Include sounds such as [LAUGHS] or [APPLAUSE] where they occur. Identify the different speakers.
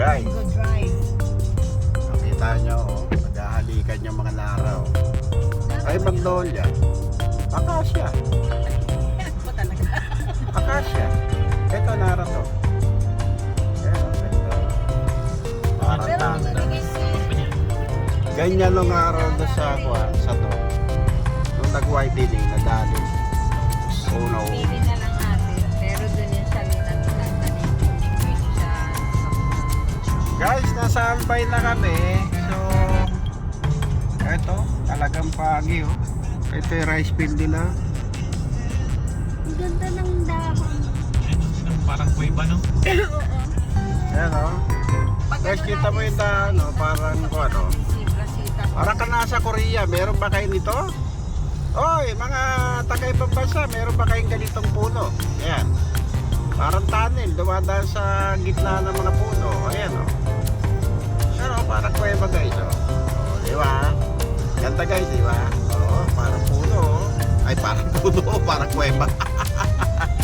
Speaker 1: Guys,
Speaker 2: Go drive.
Speaker 1: nakita nyo, oh, naghahalikan yung mga laraw. Ay, Magnolia. [LAUGHS] Akasya. Akasya. Ito, nara to. Parang
Speaker 2: si...
Speaker 1: Ganyan nung araw doon sa, kuwan, sa to. Nung nag-widening, nadali. Oh no. Albay na kami. So, eto, talagang pagi oh. Ito yung rice field nila.
Speaker 2: Ang ganda ng dahon.
Speaker 3: Parang kuiba, no?
Speaker 2: Oo. [COUGHS]
Speaker 1: Ayan oh. Guys, kita mo yung daan, oh, parang kung ano.
Speaker 2: Sibra-sita.
Speaker 1: Parang ka nasa Korea, meron ba kayo nito? Oy, mga taga ibang bansa, meron ba kayong ganitong puno? Ayan. Parang tunnel, dumadaan sa gitna ng mga puno. Oh. Kuweba guys oh. oh di ba? Ganda guys, di ba? Oo, parang puno. oh. Ay, parang [LAUGHS] puno, parang kuweba. [LAUGHS]